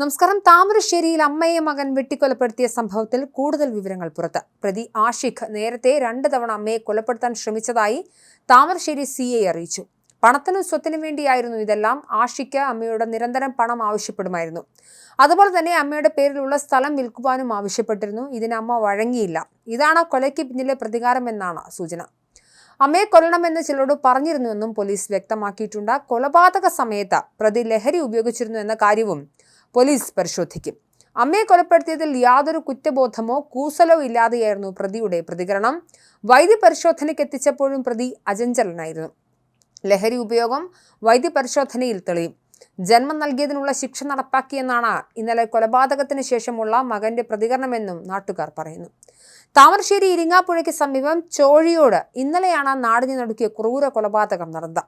നമസ്കാരം. താമരശ്ശേരിയിൽ അമ്മയെ മകൻ വെട്ടിക്കൊലപ്പെടുത്തിയ സംഭവത്തിൽ കൂടുതൽ വിവരങ്ങൾ പുറത്ത്. പ്രതി ആഷിഖ് നേരത്തെ രണ്ട് തവണ അമ്മയെ കൊലപ്പെടുത്താൻ ശ്രമിച്ചതായി താമരശ്ശേരി സി ഐ അറിയിച്ചു. പണത്തിനും സ്വത്തിനും വേണ്ടിയായിരുന്നു ഇതെല്ലാം. ആഷിക്ക് അമ്മയുടെ നിരന്തരം പണം ആവശ്യപ്പെടുമായിരുന്നു. അതുപോലെ തന്നെ അമ്മയുടെ പേരിലുള്ള സ്ഥലം വിൽക്കുവാനും ആവശ്യപ്പെട്ടിരുന്നു. ഇതിന് അമ്മ വഴങ്ങിയില്ല. ഇതാണ് കൊലയ്ക്ക് പിന്നിലെ പ്രതികാരമെന്നാണ് സൂചന. അമ്മയെ കൊല്ലണമെന്ന് ചിലരോട് പറഞ്ഞിരുന്നുവെന്നും പോലീസ് വ്യക്തമാക്കിയിട്ടുണ്ട്. കൊലപാതക സമയത്ത് പ്രതി ലഹരി ഉപയോഗിച്ചിരുന്നു എന്ന കാര്യവും പോലീസ് പരിശോധിക്കും. അമ്മയെ കൊലപ്പെടുത്തിയതിൽ യാതൊരു കുറ്റബോധമോ കൂസലോ ഇല്ലാതെയായിരുന്നു പ്രതിയുടെ പ്രതികരണം. വൈദ്യപരിശോധനയ്ക്ക് എത്തിച്ചപ്പോഴും പ്രതി അജഞ്ചലനായിരുന്നു ലഹരി ഉപയോഗം വൈദ്യപരിശോധനയിൽ തെളിയും. ജന്മം നൽകിയതിനുള്ള ശിക്ഷ നടപ്പാക്കിയെന്നാണ് ഇന്നലെ കൊലപാതകത്തിന് ശേഷമുള്ള മകന്റെ പ്രതികരണമെന്നും നാട്ടുകാർ പറയുന്നു. താമരശ്ശേരി ഇരിങ്ങാപ്പുഴയ്ക്ക് സമീപം ചോഴിയോട് ഇന്നലെയാണ് നാടിനെ നടുക്കിയ ക്രൂര കൊലപാതകം നടന്നത്.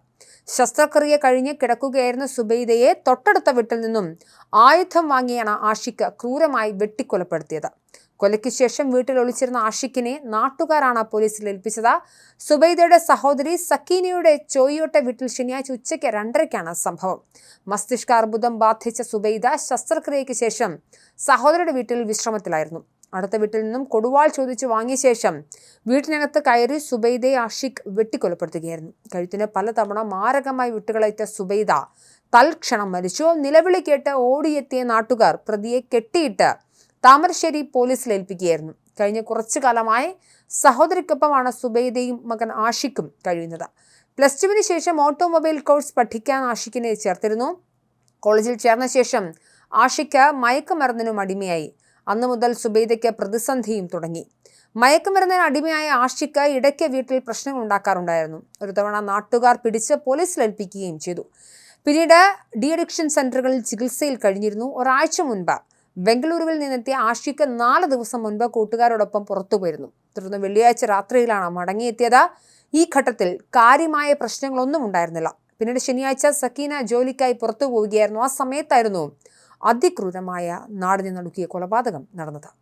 ശസ്ത്രക്രിയ കഴിഞ്ഞ് കിടക്കുകയായിരുന്ന സുബൈദയെ തൊട്ടടുത്ത വീട്ടിൽ നിന്നും ആയുധം വാങ്ങിയാണ് ആഷിക്ക് ക്രൂരമായി വെട്ടിക്കൊലപ്പെടുത്തിയത്. കൊലയ്ക്ക് ശേഷം വീട്ടിൽ ഒളിച്ചിരുന്ന ആഷിഖിനെ നാട്ടുകാരാണ് പോലീസിൽ ഏൽപ്പിച്ചത്. സുബൈദയുടെ സഹോദരി സക്കീനയുടെ ചോയിയോട്ട വീട്ടിൽ ശനിയാഴ്ച ഉച്ചയ്ക്ക് രണ്ടരയ്ക്കാണ് സംഭവം. മസ്തിഷ്കാർബുദം ബാധിച്ച സുബൈദ ശസ്ത്രക്രിയയ്ക്ക് ശേഷം സഹോദരിയുടെ വീട്ടിൽ വിശ്രമത്തിലായിരുന്നു. അടുത്ത വീട്ടിൽ നിന്നും കൊടുവാൾ ചോദിച്ചു വാങ്ങിയ ശേഷം വീട്ടിനകത്ത് കയറി സുബൈദയെ ആഷിഖ് വെട്ടിക്കൊലപ്പെടുത്തുകയായിരുന്നു. കഴുത്തിന് പലതവണ മാരകമായി വിട്ടുകളയറ്റ സുബൈദ തൽക്ഷണം മരിച്ചു. നിലവിളി കേട്ട് ഓടിയെത്തിയ നാട്ടുകാർ പ്രതിയെ കെട്ടിയിട്ട് താമരശ്ശേരി പോലീസിൽ ഏൽപ്പിക്കുകയായിരുന്നു. കഴിഞ്ഞ കുറച്ചു കാലമായി സഹോദരിക്കൊപ്പമാണ് സുബൈദയും മകൻ ആഷിഖും കഴിയുന്നത്. പ്ലസ് ടുവിന് ശേഷം ഓട്ടോമൊബൈൽ കോഴ്സ് പഠിക്കാൻ ആഷിഖിനെ ചേർത്തിരുന്നു. കോളേജിൽ ചേർന്ന ശേഷം ആഷിഖ് മയക്കുമരുന്നിനും അടിമയായി. അന്നു മുതൽ സുബൈദയ്ക്ക് പ്രതിസന്ധിയും തുടങ്ങി. മയക്കുമരുന്നിന് അടിമയായ ആഷിക്ക് ഇടയ്ക്ക് വീട്ടിൽ പ്രശ്നങ്ങൾ ഉണ്ടാക്കാറുണ്ടായിരുന്നു. ഒരു തവണ നാട്ടുകാർ പിടിച്ച് പോലീസിൽ ഏൽപ്പിക്കുകയും ചെയ്തു. പിന്നീട് ഡി അഡിക്ഷൻ സെന്ററുകളിൽ ചികിത്സയിൽ കഴിഞ്ഞിരുന്നു. ഒരാഴ്ച മുൻപ് ബംഗളൂരുവിൽ നിന്നെത്തിയ ആഷിക്ക് നാല് ദിവസം മുൻപ് കൂട്ടുകാരോടൊപ്പം പുറത്തു പോയിരുന്നു. തുടർന്ന് വെള്ളിയാഴ്ച രാത്രിയിലാണ് മടങ്ങിയെത്തിയത്. ഈ ഘട്ടത്തിൽ കാര്യമായ പ്രശ്നങ്ങളൊന്നും ഉണ്ടായിരുന്നില്ല. പിന്നീട് ശനിയാഴ്ച സക്കീന ജോലിക്കായി പുറത്തു പോവുകയായിരുന്നു. ആ സമയത്തായിരുന്നു അതിക്രൂരമായ നാടിനെ നടുക്കിയ കൊലപാതകം നടന്നത്.